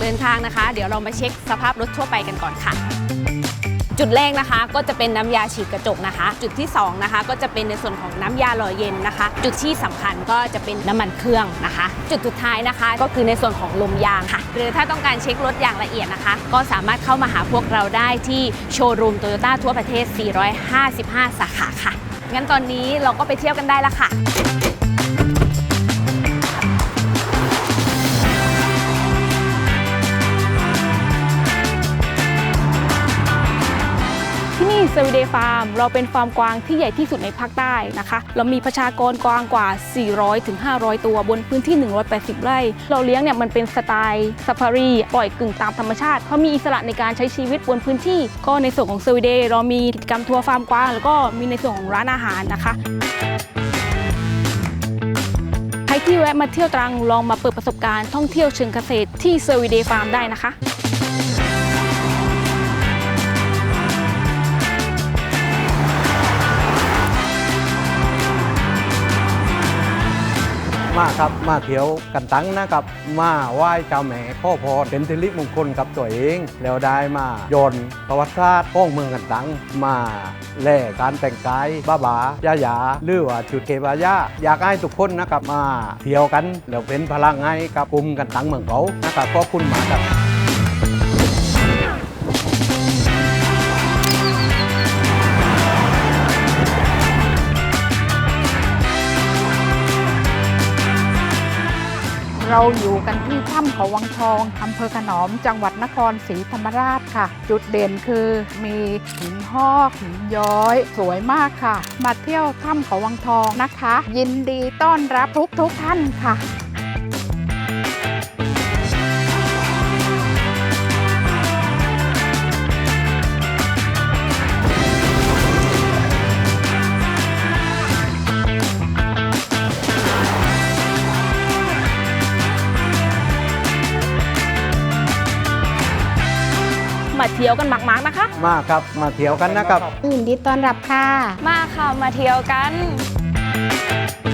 เดินทางนะคะ เดี๋ยวเรามาเช็คสภาพรถทั่วไปกันก่อนค่ะ จุดแรกนะคะก็จะเป็นน้ำยาฉีดกระจกนะคะ จุดที่สองนะคะก็จะเป็นในส่วนของน้ำยาหล่อเย็นนะคะ จุดที่สำคัญก็จะเป็นน้ำมันเครื่องนะคะ จุดสุดท้ายนะคะ ก็คือในส่วนของลมยางค่ะ หรือถ้าต้องการเช็ครถอย่างละเอียดนะคะ ก็สามารถเข้ามาหาพวกเราได้ที่โชว์รูมโตโยต้าทั่วประเทศ 455 สาขาค่ะงั้นตอนนี้เราก็ไปเที่ยวกันได้ละค่ะ เซอร์วิเดฟาร์มเราเป็นฟาร์มกวางที่ใหญ่ที่สุดในภาคใต้นะคะ เรามีประชากรกวางกว่า 400ถึง500 ตัวบนพื้นที่ 180 ไร่ เราเลี้ยงเนี่ยมันเป็นสไตล์ซ a ฟารีปล่อยกึ่งตามธรรมชาติเขามีอิสระในการใช้ชีวิตบนพื้นที่ ก็ในส่วนของเซอร์วิเดเรามีกิจกรรมทัวร์ฟาร์มกวาง แล้วก็มีในส่วนของร้านอาหารนะคะใครที่แวะมาเที่ยวตรังลองมาเปิดประสบการณ์ท่องเที่ยวเชิงเกษตรที่เซอร์วิเดย์ฟาร์มได้นะคะ มาครับมาเที่ยวกันตั้งนะครับมาไหว้เจ้าแม่ข้อพรเป็นสิริมงคลกับตัวเอง แล้วได้มาโยนประวัติศาสตร์ของเมืองกันตั้งมาแลกการแต่งกายบ้าบายายาหรือว่าจุดเกบายาอยากให้ทุกคนนะครับมาเที่ยวกันแล้วเป็นพลังให้กับกลุ่มกันตั้งเมืองเขานะครับขอบคุณมากครับ เราอยู่กันที่ถ้ำเขาวังทองอำเภอขนอม จังหวัดนครศรีธรรมราชค่ะ จุดเด่นคือมีหินหอกหินย้อย สวยมากค่ะ มาเที่ยวถ้ำเขาวังทองนะคะ ยินดีต้อนรับทุกทุกท่านค่ะ มาเที่ยวกันมากๆนะคะ มาครับมาเที่ยวกันนะครับ ยินดีต้อนรับค่ะ มาค่ะมาเที่ยวกันค